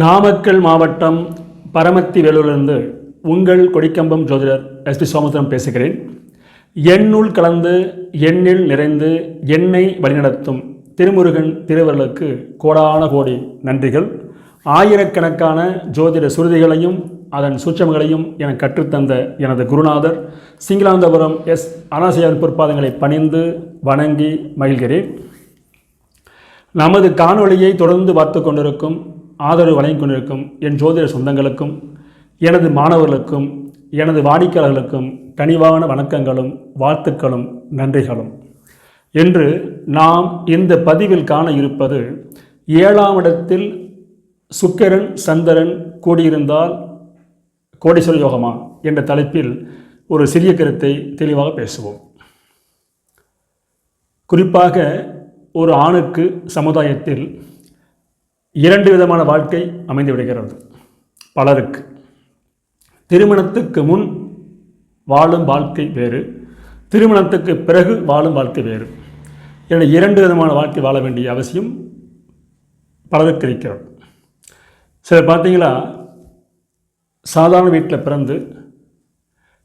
நாமக்கல் மாவட்டம் பரமத்தி வேலூரிலிருந்து உங்கள் கொடிக்கம்பம் ஜோதிடர் எஸ் பி சோமசுரம் பேசுகிறேன். எண்ணுள் கலந்து எண்ணில் நிறைந்து எண்ணெய் வழிநடத்தும் திருமுருகன் திருவருளுக்கு கோடான கோடி நன்றிகள். ஆயிரக்கணக்கான ஜோதிட சுருதிகளையும் அதன் சூட்சமங்களையும் எனக்கு கற்றுத்தந்த எனது குருநாதர் சிங்களாந்தபுரம் எஸ் அனாசியாவின் பொற்பாதங்களை பணிந்து வணங்கி மகிழ்கிறேன். நமது காணொளியை தொடர்ந்து பார்த்து கொண்டிருக்கும் ஆதரவு வழங்கிக் கொண்டிருக்கும் என் ஜோதிட சொந்தங்களுக்கும் எனது மாணவர்களுக்கும் எனது வாடிக்கையாளர்களுக்கும் கனிவான வணக்கங்களும் வாழ்த்துக்களும் நன்றிகளும். என்று நாம் இந்த பதிவில் காண இருப்பது ஏழாம் இடத்தில் சுக்கிரன் சந்திரன் கூடியிருந்தால் கோடீஸ்வர யோகமா என்ற தலைப்பில் ஒரு சிறிய கருத்தை தெளிவாக பேசுவோம். குறிப்பாக ஒரு ஆணுக்கு சமுதாயத்தில் இரண்டு விதமான வாழ்க்கை அமைந்து விடுகிறது. பலருக்கு. திருமணத்துக்கு முன் வாழும் வாழ்க்கை வேறு. திருமணத்துக்கு பிறகு வாழும் வாழ்க்கை வேறு. என இரண்டு விதமான வாழ்க்கை வாழ வேண்டிய அவசியம் பலருக்கு இருக்கிறது. சில பார்த்தீங்களா? சாதாரண வீட்டில் பிறந்து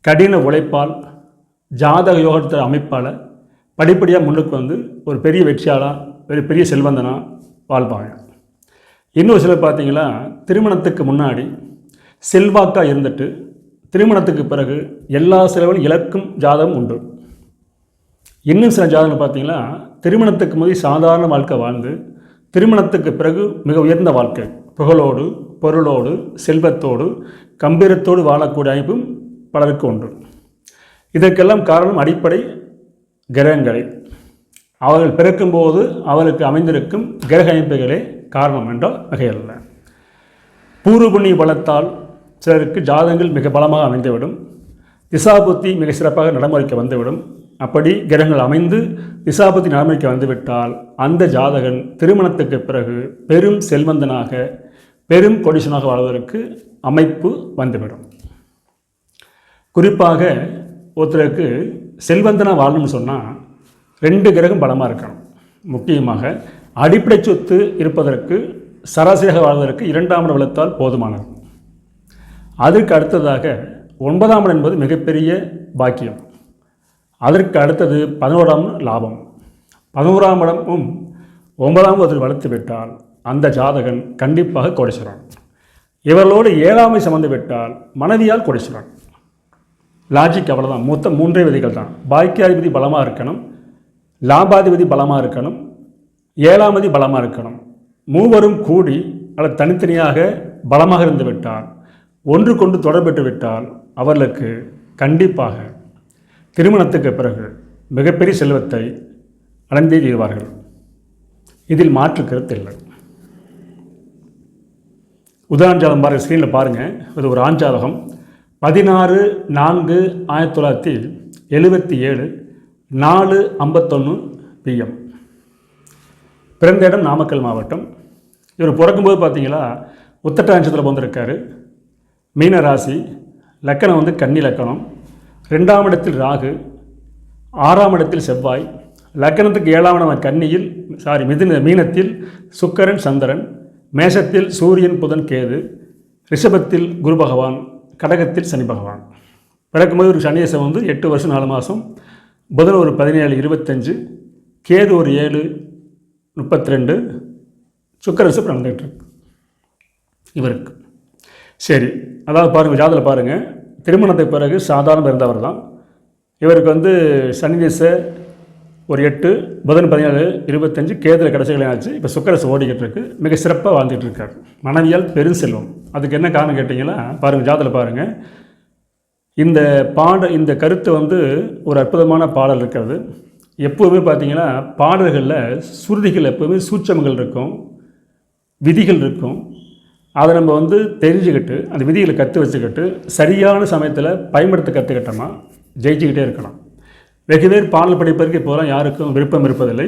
கடின உழைப்பால் ஜாதக யோகத்தை அமைப்பால் படிப்படியாக முன்னுக்கு வந்து ஒரு பெரிய வெற்றியாளாக ஒரு பெரிய செல்வந்தனாக வாழ்வாங்க. இன்னொரு சிலர் பார்த்தீங்களா திருமணத்துக்கு முன்னாடி செல்வாக்காக இருந்துட்டு திருமணத்துக்கு பிறகு எல்லா செலவிலும் இழக்கும் ஜாதகம் உண்டு இன்னும் சில ஜாதகம் பார்த்தீங்களா திருமணத்துக்கு முதல் சாதாரண வாழ்க்கை வாழ்ந்து திருமணத்துக்கு பிறகு மிக உயர்ந்த வாழ்க்கை. புகழோடு பொருளோடு செல்வத்தோடு கம்பீரத்தோடு வாழக்கூடிய அமைப்பும் பலருக்கு உண்டு இதற்கெல்லாம் காரணம் அடிப்படை கிரகங்களை. அவர்கள் பிறக்கும்போது அவர்களுக்கு அமைந்திருக்கும் கிரக அமைப்புகளே காரணம் என்றால் மிகையல்ல பூர்வ புண்ணிய பலத்தால் சிலருக்கு ஜாதங்கள் மிக பலமாக அமைந்துவிடும். திசாபுத்தி மிக சிறப்பாக நடைமுறைக்கு வந்துவிடும். அப்படி கிரகங்கள் அமைந்து திசாபுத்தி நடைமுறைக்கு வந்துவிட்டால் அந்த ஜாதகன் திருமணத்துக்கு பிறகு பெரும் செல்வந்தனாக பெரும் கொடிஷனாக வாழ்வதற்கு அமைப்பு வந்துவிடும். குறிப்பாக ஒருத்தருக்கு செல்வந்தனாக வாழணும்னு சொன்னால் ரெண்டு கிரகம் பலமாக இருக்கணும். முக்கியமாக அடிப்படை சொத்து இருப்பதற்கு சராசரியாக வாழ்வதற்கு இரண்டாம் இடம் வளர்த்தால் போதுமானது. அதற்கு அடுத்ததாக ஒன்பதாம் இடம் என்பது மிகப்பெரிய பாக்கியம். அதற்கு அடுத்தது பதினோராம் லாபம். பதினோராம் இடமும் ஒன்பதாம் அதில் வளர்த்து விட்டால் அந்த ஜாதகன் கண்டிப்பாக கொடைச்சிறான் இவர்களோடு ஏழாமை சம்மந்து விட்டால் மனைவியால் கொடைச்சிறான் லாஜிக் அவ்வளோதான் மொத்தம் மூன்றே விதிகள் தான். பாக்கியாதிபதி பலமாக இருக்கணும் லாபாதிபதி பலமாக இருக்கணும் ஏழாமதி பலமாக இருக்கணும். மூவரும் கூடி அல்லது தனித்தனியாக பலமாக இருந்து விட்டால் ஒன்று கொண்டு தொடர்பெற்று விட்டால் அவர்களுக்கு கண்டிப்பாக திருமணத்துக்கு பிறகு மிகப்பெரிய செல்வத்தை அடைந்தே தீர்வார்கள். இதில் மாற்று கருத்து இல்லை. உதாரணம் பாருங்கள் ஸ்க்ரீனில் பாருங்கள் இது ஒரு ஆஞ்சாதகம் பதினாறு நான்கு ஆயிரத்தி தொள்ளாயிரத்தி எழுபத்தி ஏழு நாலு ஐம்பத்தொன்று பிஎம் பிறந்த இடம் நாமக்கல் மாவட்டம். இவர் பிறக்கும்போது பார்த்தீங்களா உத்தட்ட நட்சத்திரம் வந்திருக்காரு மீன ராசி லக்கணம் வந்து கன்னி லக்கணம். ரெண்டாம் இடத்தில் ராகு ஆறாம் இடத்தில் செவ்வாய். லக்கணத்துக்கு ஏழாம் இடம் கன்னியில் சாரி மிதின மீனத்தில் சுக்கரன் சந்திரன். மேஷத்தில் சூரியன் புதன் கேது. ரிஷபத்தில் குரு பகவான் கடகத்தில் சனி பகவான். பிறக்கும்போது ஒரு சனியசம் வந்து எட்டு வருஷம் நாலு மாதம் புதன் ஒரு பதினேழு இருபத்தஞ்சு கேது ஒரு ஏழு முப்பத்தி ரெண்டு சுக்கரசு நடந்துகிட்டு இவருக்கு. சரி அதாவது பாருங்கள் ஜாதத்தில் பாருங்கள் திருமணத்துக்கு பிறகு சாதாரண பிறந்தவர் தான். இவருக்கு வந்து சனி திசை ஒரு எட்டு புதன் பதினேழு இருபத்தஞ்சு கேதில் கடைசி ஆச்சு. இப்போ சுக்கரசு ஓடிக்கிட்டு இருக்கு. மிக சிறப்பாக வாழ்ந்துட்டு இருக்கார். மனைவியால் பெரும் செல்வம். அதுக்கு என்ன காரணம் கேட்டிங்கன்னா பாருங்கள் ஜாதத்தில் பாருங்கள் இந்த பாட இந்த கருத்து வந்து ஒரு அற்புதமான பாடல் இருக்கிறது. எப்போவுமே பார்த்தீங்கன்னா பாடல்களில் சுருதிகள் எப்போவுமே சூட்சமங்கள் இருக்கும் விதிகள் இருக்கும். அதை நம்ம வந்து தெரிஞ்சுக்கிட்டு அந்த விதிகளை கற்று வச்சுக்கிட்டு சரியான சமயத்தில் பயன்படுத்த கற்றுக்கிட்டோமா ஜெயிச்சுக்கிட்டே இருக்கலாம். வெகு பேர் பாடல் படிப்பதற்கு இப்போலாம் யாருக்கும் விருப்பம் இருப்பதில்லை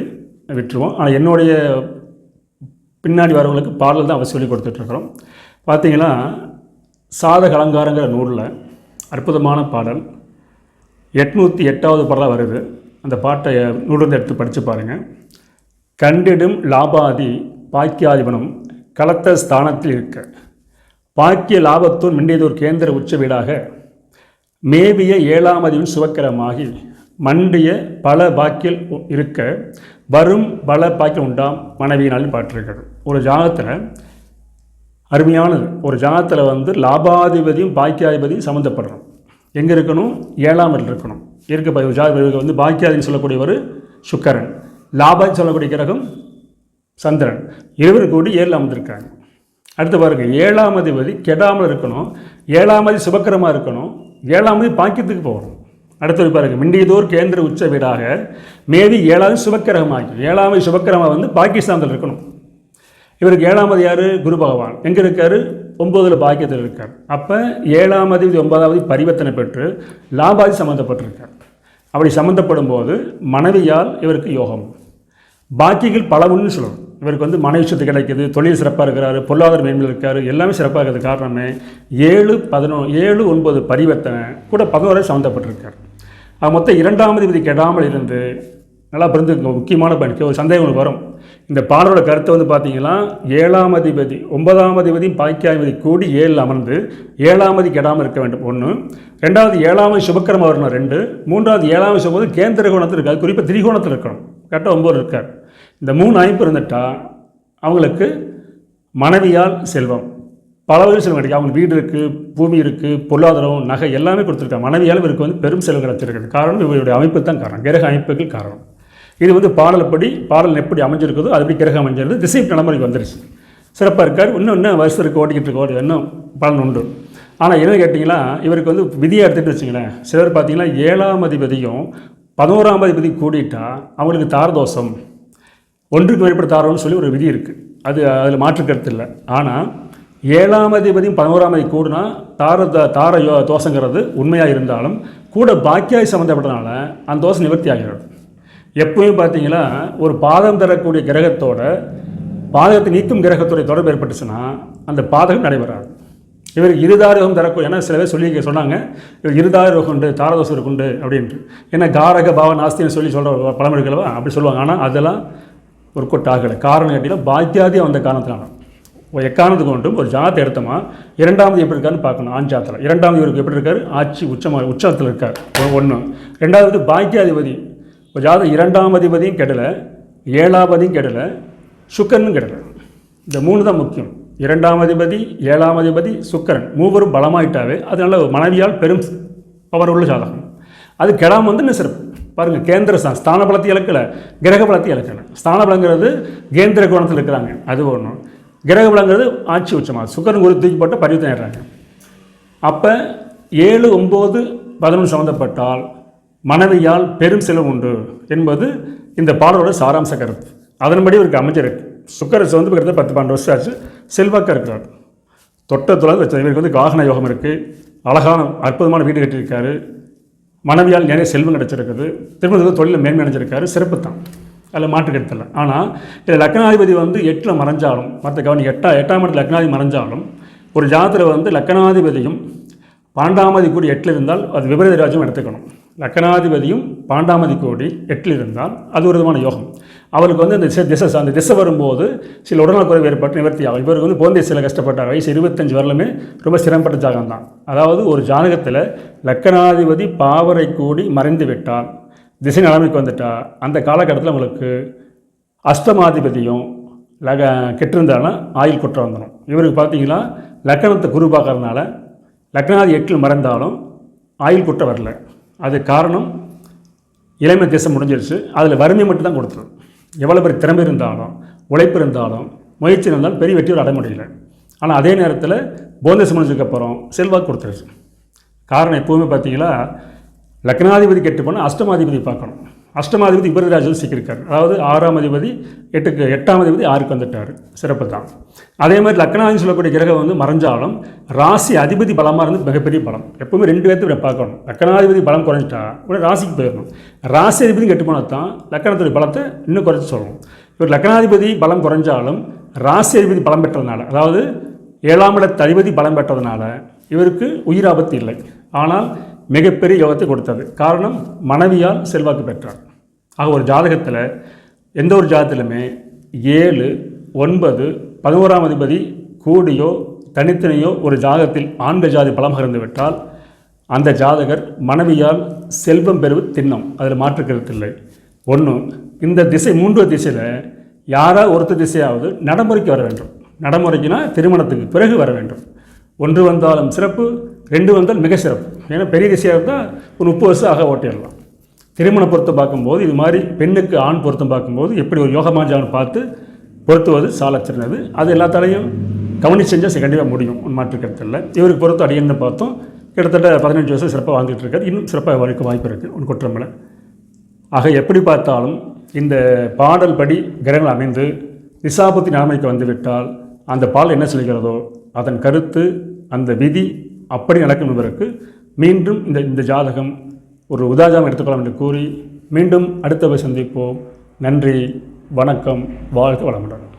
விட்டுருவோம். ஆனால் என்னுடைய பின்னாடி வரவங்களுக்கு பாடல் தான் அவசியம் சொல்லி கொடுத்துட்ருக்குறோம். பார்த்தீங்கன்னா சாதக அலங்காரங்கிற நூலில் அற்புதமான பாடல் எட்நூற்றி எட்டாவது பாடலாக வருது. அந்த பாட்டை நூலிருந்து எடுத்து படித்து பாருங்கள் கண்டிடும் லாபாதி பாக்கியாதிபனும் கலத்த ஸ்தானத்தில் இருக்க. பாக்கிய லாபத்தோர் மிண்டியதோர் கேந்திர உச்ச வீடாக. மேவிய ஏழாம் சுவக்கரமாகி. மண்டிய பல பாக்கியல் இருக்க. வரும் பல பாக்கியம் உண்டாம் மனைவியினால் பாட்டிருக்கிறது. ஒரு ஜாகத்தில் அருமையானது. ஒரு ஜாகத்தில் வந்து லாபாதிபதியும் பாக்கியாதிபதியும் சம்மந்தப்படுறோம் எங்கே இருக்கணும்? ஏழாமல் இருக்கணும். இருக்க ஜா ஜாதக வந்து பாக்கியாதின்னு சொல்லக்கூடிய ஒரு சுக்கரன். லாபான்னு சொல்லக்கூடிய கிரகம் சந்திரன். இருவரும் கூடி ஏழில் அமர்ந்திருக்காங்க அடுத்து பாருங்க ஏழாம் அதிபதி கெடாமல் இருக்கணும் ஏழாம் அதி சுபக்கிரமாக இருக்கணும் ஏழாம் அதி பாக்கியத்துக்கு போகணும். அடுத்தது பாருங்கள் மிண்டியதோர் கேந்திர உச்ச வீடாக மேவி ஏழாவது சுபக்கிரகமாகி ஏழாவது சுபக்கிரமாக வந்து பாகிஸ்தானில் இருக்கணும். இவருக்கு ஏழாமது யார்? குரு பகவான். எங்கே இருக்கார்? ஒன்பதில் பாக்கியத்தில் இருக்கார். அப்போ ஏழாம் அதிபதி ஒன்பதாவது பரிவர்த்தனை பெற்று லாபாதி சம்மந்தப்பட்டிருக்கார் அப்படி சம்மந்தப்படும் போது மனைவியால் இவருக்கு யோகம். பாக்கிகள் பலவுன்னு சொல்லணும். இவருக்கு வந்து மனைவி சொத்து கிடைக்குது தொழில் சிறப்பாக இருக்கிறாரு பொருளாதார மேன்மையில் இருக்கார் எல்லாமே சிறப்பாக இருக்கிறது காரணமே ஏழு பதினொன்று ஏழு ஒன்பது பரிவர்த்தனை கூட பதினோரை சம்மந்தப்பட்டிருக்கார் மொத்தம் இரண்டாம் அதிபதி கெடாமல் இருந்து நல்லா புரிஞ்சுக்கங்க முக்கியமான பாயிண்ட். ஒரு சந்தேகம் உங்களுக்கு வரும். இந்த பாடலோட கருத்தை வந்து பார்த்தீங்கன்னா ஏழாம் அதிபதி ஒன்பதாம் அதிபதி பாக்கியாதிபதி கூடி ஏழில் அமர்ந்து ஏழாம் அதி கெடாமல் இருக்க வேண்டும். ஒன்று ரெண்டாவது ஏழாவது சுபக்கிரமம் வரணும். ரெண்டு. மூன்றாவது ஏழாவது சுபது கேந்திர கோணத்தில் இருக்காது. குறிப்பாக திரிகோணத்தில் இருக்கணும். கரெக்டாக ஒம்பது இருக்கார். இந்த மூணு அமைப்பு இருந்துட்டா அவங்களுக்கு மனைவியால் செல்வம். பல வகையில் செல்வம் கிடைக்கும். அவங்க வீடு இருக்குது பூமி இருக்குது பொருளாதாரம் நகை எல்லாமே கொடுத்துருக்காங்க. மனைவியால் இவருக்கு வந்து பெரும் செல்வம் கிடைச்சிருக்குது காரணம் இவருடைய அமைப்பு தான் காரணம். கிரக அமைப்புகள் காரணம். இது வந்து பாடல்படி பாடல் எப்படி அமைஞ்சிருக்குதோ அதுபடி கிரகம் அமைஞ்சிருது திசை நடைமுறைக்கு வந்துருச்சு. சிறப்பாக இருக்கார். இன்னும் இன்னும் வருஷத்துக்கு ஓட்டிக்கிட்டு இருக்க இன்னும் பலன் உண்டு. ஆனால் என்ன கேட்டிங்கன்னா இவருக்கு வந்து விதியாக எடுத்துகிட்டு வச்சிங்களேன். சிலர் பார்த்தீங்கன்னா ஏழாம் அதிபதியும் பதினோராம் அதிபதி கூடிட்டா அவங்களுக்கு தாரதோஷம். ஒன்றுக்கு மேற்பட்ட தாரம்னு சொல்லி ஒரு விதி இருக்குது அது அதில் மாற்று கருத்து இல்லை. ஆனால் ஏழாம் அதிபதியும் பதினோராம் அதிபதி கூடுனா தார தார யோ தோஷங்கிறது உண்மையாக இருந்தாலும் கூட பாக்கியாய் சம்மந்தப்பட்டனால அந்த தோஷம் நிவர்த்தி ஆகிறது. எப்பவுமே பார்த்தீங்கன்னா ஒரு பாதம் தரக்கூடிய கிரகத்தோட பாதகத்தை நீக்கும் கிரகத்துடைய தொடர்பு ஏற்பட்டுச்சுன்னா அந்த பாதகம் நடைபெறாது. இவர் இருதாரகம் தரக்கூடிய ஏன்னா சில பேர் சொல்லி சொன்னாங்க இவர் இருதாரகம் உண்டு தாரதோஷம் இருக்குண்டு அப்படின்ட்டு. ஏன்னா காரக பாவ நாஸ்தின்னு சொல்லி சொல்கிற பழமொழிகளவா அப்படி சொல்லுவாங்க. ஆனால் அதெல்லாம் ஒரு கொட்டாகலை காரணம் கேட்டிங்கன்னா பாக்கியாதி அந்த காரணத்தினால. ஒரு எக்காரணத்துக்கு ஒன்றும் ஒரு ஜாத்தை எடுத்தோமா இரண்டாவது எப்படி இருக்காருன்னு பார்க்கணும். ஆண் ஜாத்தில் இரண்டாவது இவருக்கு எப்படி இருக்கார்? ஆட்சி உச்சமாக உச்சத்தில் இருக்கார். ஒன்று ரெண்டாவது பாக்கியாதிபதி ஒரு இரண்டாம் அதிபதியும் கெடலை ஏழாவதியும் கெடலை சுக்கரனும் கெடலை. இந்த மூணு தான் முக்கியம். இரண்டாம் அதிபதி ஏழாம் அதிபதி சுக்கரன். மூவரும் பலமாயிட்டாவே அதனால மனைவியால் பெரும் பவர் உள்ள ஜாதகம். அது கெடாமல் வந்து என்ன சிறப்பு. பாருங்கள் கேந்திர ஸ்தான் ஸ்தான பலத்தை இழக்கலை கிரக பலத்தை இழக்கலை. ஸ்தான பலங்கிறது கேந்திர கோணத்தில் இருக்கிறாங்க அது ஒன்று கிரக பலங்கிறது ஆட்சி உச்சமாக சுக்கரன் குரு தூக்கி போட்டு பரிவர்த்தனை அப்போ ஏழு ஒம்பது பதினொன்று சம்மந்தப்பட்டால் மனைவியால் பெரும் செலவு உண்டு என்பது இந்த பாடலோட சாராம்ச கருத்து. அதன்படி இவருக்கு அமைச்சர் சுக்கரசு வந்து கிட்டத்தட்ட பத்து பன்னெண்டு வருஷம் ஆச்சு. செல்வாக்காக இருக்கிறார். தொட்ட தொழில் வச்ச இவருக்கு வந்து வாகன யோகம் இருக்குது அழகான அற்புதமான வீடு கட்டியிருக்காரு. மனைவியால் நிறைய செல்வம் கிடச்சிருக்குது. திருமணத்துக்கு தொழிலில் மேன்மை அடைஞ்சிருக்காரு. சிறப்பு தான். அதில் மாற்று கருத்தில் ஆனால் இதில் லக்னாதிபதி வந்து எட்டில் மறைஞ்சாலும் மற்ற கவனி எட்டா எட்டாம் இடத்துல லக்னாதிபதி மறைஞ்சாலும் ஒரு ஜாதத்தில் வந்து லக்னாதிபதியும் பாண்டாமதி கூடி எட்டில் இருந்தால் அது விபரீத ராஜ்யம் எடுத்துக்கணும். லக்கணாதிபதியும் பாண்டாமதி கோடி எட்டில் இருந்தால் அது ஒரு விதமான யோகம். அவருக்கு வந்து அந்த திசை அந்த திசை வரும்போது சில உடல்நலக்குறைவு ஏற்பட்டு நிவர்த்தி ஆகும் இவருக்கு வந்து போந்தை சில கஷ்டப்பட்டார். வயசு இருபத்தஞ்சு வரலுமே ரொம்ப சிரமப்பட்ட ஜாகம் தான். அதாவது ஒரு ஜாதகத்தில் லக்கணாதிபதி பாவரை கூடி மறைந்து விட்டால் திசை நிலைமைக்கு வந்துட்டால் அந்த காலகட்டத்தில் உங்களுக்கு அஷ்டமாதிபதியும் லக கெட்டிருந்தாலும் ஆயில் குற்றம் வந்துடும் இவருக்கு பார்த்தீங்கன்னா லக்கணத்தை குரு பார்க்கறதுனால லக்னாதி எட்டில் மறைந்தாலும் ஆயில் குற்றம் வரல. அது காரணம் இளமை திசை முடிஞ்சிருச்சு. அதில் வறுமை மட்டும் தான் எவ்வளோ பெரிய திறமை இருந்தாலும் உழைப்பு இருந்தாலும் முயற்சி இருந்தாலும் பெரிய வெற்றியோடு அடைய முடியல. ஆனால் அதே நேரத்தில் போந்தேசம் முடிஞ்சதுக்கப்புறம் செல்வாக்கு கொடுத்துருச்சு. காரணம் எப்போவுமே பார்த்தீங்கன்னா லக்னாதிபதி கெட்டு போனால் அஷ்டமாதிபதி பார்க்கணும். அஷ்டமாதிபதி விபரராஜன் சிக்கியிருக்கார். அதாவது ஆறாம் அதிபதி எட்டுக்கு எட்டாம் அதிபதி ஆறுக்கு வந்துட்டார். சிறப்பு தான். அதே மாதிரி லக்னாதி சொல்லக்கூடிய கிரகம் வந்து மறைஞ்சாலும் ராசி அதிபதி பலமாக இருந்து மிகப்பெரிய பலம். எப்பவுமே ரெண்டு பேர்த்து பார்க்கணும். லக்னாதிபதி பலம் குறைஞ்சிட்டா உடனே ராசிக்கு போயிடணும். ராசி அதிபதி கெட்டு போனால் தான் லக்கணத்துடைய பலத்தை இன்னும் குறைச்சி சொல்லணும் இவர் லக்னாதிபதி பலம் குறைஞ்சாலும் ராசி அதிபதி பலம் பெற்றதுனால அதாவது ஏழாம் இடத்து அதிபதி பலம் பெற்றதுனால இவருக்கு உயிராபத்து இல்லை. ஆனால் மிகப்பெரிய யோகத்தை கொடுத்தது. காரணம் மனைவியால் செல்வாக்கு பெற்றார் ஆக ஒரு ஜாதகத்தில் எந்த ஒரு ஜாதகத்திலுமே ஏழு ஒன்பது பதினோராம் அதிபதி கூடியோ தனித்தனியோ ஒரு ஜாதகத்தில் ஆண்கள் ஜாதி பலம் இருந்து விட்டால் அந்த ஜாதகர் மனைவியால் செல்வம் பெறுவது திண்ணம். அதில் மாற்றுக்கிறது இல்லை. ஒன்று இந்த திசை மூன்று திசையில் யாரா ஒருத்த திசையாவது நடைமுறைக்கு வர வேண்டும். நடைமுறைக்குனா திருமணத்துக்கு பிறகு வர வேண்டும். ஒன்று வந்தாலும் சிறப்பு ரெண்டு வந்தால் மிக சிறப்பு. ஏன்னா பெரிய திசையாக இருந்தால் ஒரு முப்பது வருஷம் ஆக ஓட்டிடலாம். திருமண பொருத்தம் பார்க்கும்போது இது மாதிரி பெண்ணுக்கு ஆண் பொருத்தம் பார்க்கும்போது எப்படி ஒரு யோகமாஞ்சான்னு பார்த்து பொருத்துவது சாலச்சிறந்தது. அது எல்லாத்தாலையும் கவனி செஞ்சால் கண்டிப்பாக முடியும். மாற்று இவருக்கு பொருத்தம் அடியன்னு பார்த்தோம். கிட்டத்தட்ட பதினஞ்சு வருஷம் சிறப்பாக வாழ்ந்துட்டு இருக்காரு. இன்னும் சிறப்பாக வாழ்க்க வாய்ப்பு இருக்குது உன் குற்றமில்லை ஆக எப்படி பார்த்தாலும் இந்த பாடல் படி கிரகங்கள் அமைந்து திசாபுத்தி நிலைமைக்கு வந்துவிட்டால் அந்த பால் என்ன சொல்கிறதோ அதன் கருத்து அந்த விதி அப்படி நடக்கும் என்பதற்கு மீண்டும் இந்த இந்த ஜாதகம் ஒரு உதாரணம் எடுத்துக்கொள்ளலாம் என்று கூறி மீண்டும் அடுத்த சந்திப்போம் நன்றி வணக்கம் வாழ்க வளமுடன்.